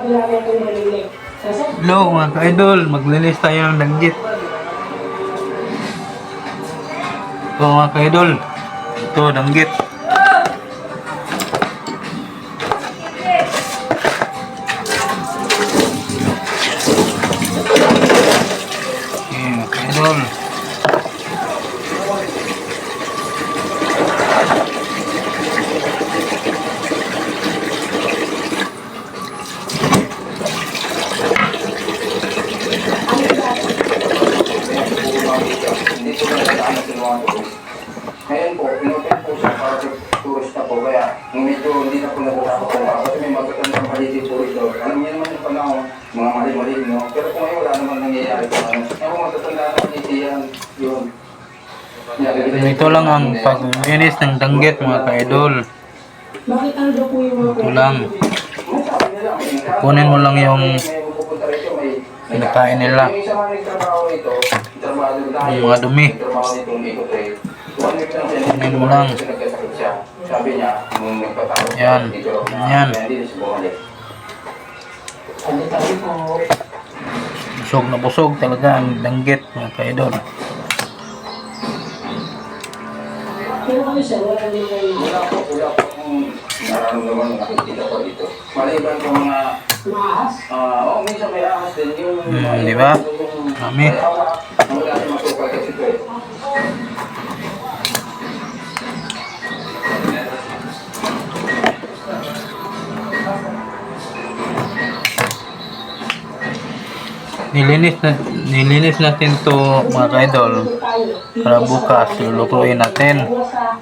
Hello mga ka-idol, maglinis tayo ng danggit. Ito mga ka-idol, ito danggit. Okay, mga ka-idol. Hindi po na nag-ano sa mga tourist. Ngayon po, inopen po siya para sa tourist na po. Kaya medyo hindi na po nagkakapa po. Kasi may magkatandang paligid po ito. Alam niyo naman yung panahon, mga mali-mali, no? Pero kung ngayon wala naman nangyayari? Kaya kung matatanda na yan, yun. Ito lang ang paglinis ng danggit mga ka-idol. Bakit ano Ito lang. Kunin mo lang yung pinakain nila. Yung mga dumi. Kunin mo lang. Kasi nagkasakit siya. Sabi niya, nung nagpatawag siya Yan. dito, na Yan. kaya hindi na siya bumalik. Ano tayo po? Busog na busog talaga ang danggit mga ka-idol. Pero kayo sir, wala naman kayo Wala po, wala po akong nararamdaman na nakikita ko dito. Maliban po mga, maahas. ah, oh, minsan may ahas din. Yung, Hmm, mga di iba, ba? yung- Mami. May hawak, na wala siya masukal kasi ito eh. Nilinis na nilinis natin to mga ka-idol para bukas lulutuin natin. Sa.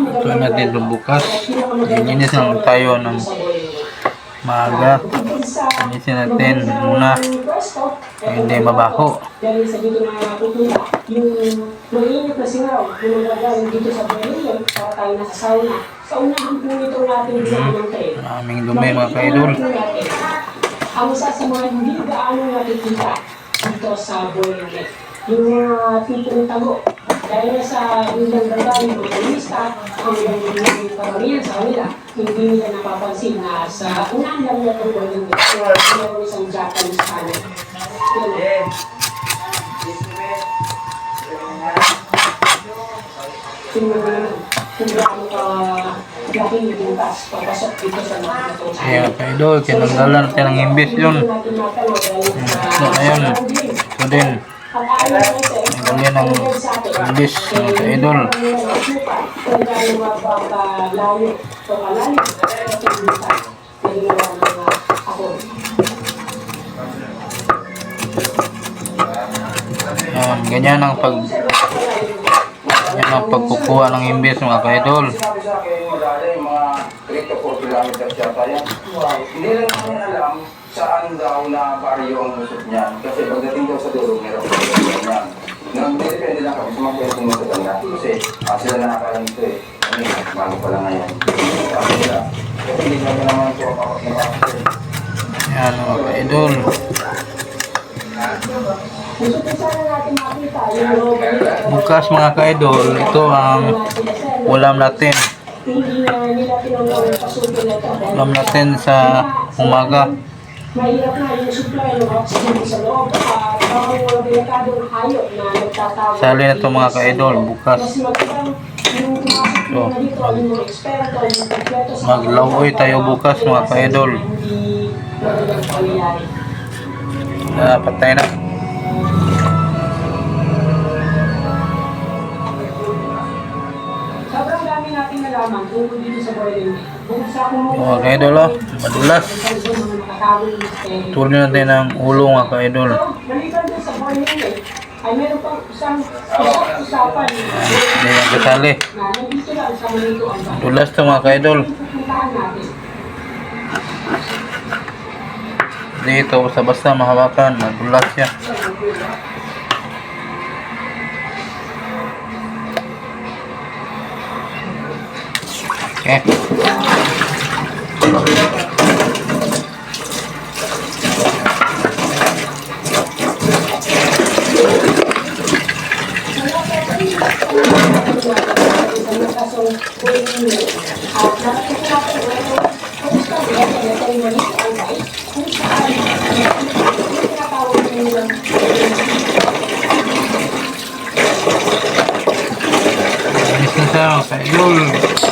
Lutuin natin to bukas. Nilinis lang tayo ng maaga. Linisin natin muna hindi mabaho. Sa yung mainit na singaw, yung magagawin dito sa Berlin, para tayo nasa sauna. Sa unahan po nito natin ng tray. Maraming dumi mga ka-idol. Ang isa sa mga hindi gaano nakikita dito sa Boyne, yung mga tipo ng tago. Dahil sa ilang ganda mga turista, hanggang yung karamihan sa kanila, hindi nila napapansin na sa unahan lang na itong Boyne, mayroon isang Japanese panel. Yun. Tingnan mo naman kung gaano ka laki yung butas papasok dito sa mga ito. Kaya ka-idol, tinanggalan ng imbis yun. So, ayun. Ito din. Tanggalin ang imbis mga ka-idol. Yan, ganyan ang pag ang pagkukuha ng imbis mga ka-idol. Sabi sa akin, madala yung mga 3 to 4 kilometers yata yan. Hindi lang namin alam saan daw na baryo ang lusot niyan. Kasi pagdating daw sa dulo, meron ko yan. Nagdepende lang kami sa mga matatanda. Kasi ah, sila nakakalam ito eh. Ano eh, bago pa lang ngayon. Sabi nila, kasi hindi naman naman ito ako nakakasal. Yan mga ka-idol. Bukas mga ka-idol, ito ang ulam natin. Ulam natin sa umaga. Mahirap na yung supply ng oxygen sa loob at baka yung mga delikadong hayop na nagtatawag. Sali na ito mga ka-idol, bukas. So, Maglaway tayo bukas mga ka-idol. Ah, patay na. Nalaman tungkol dito sa boiling. Bukod sa kung Mga ka-idol oh, madulas. Tuloy natin ang ulo mga ka-idol. Maliban din sa boiling ay meron pang isang usapan Hindi yan kasali. na nandito lang sa Manito ang bahay. Dulas to mga ka-idol. Dito basta-basta mahawakan, madulas siya. Okay. At nakikita natin, kumusta?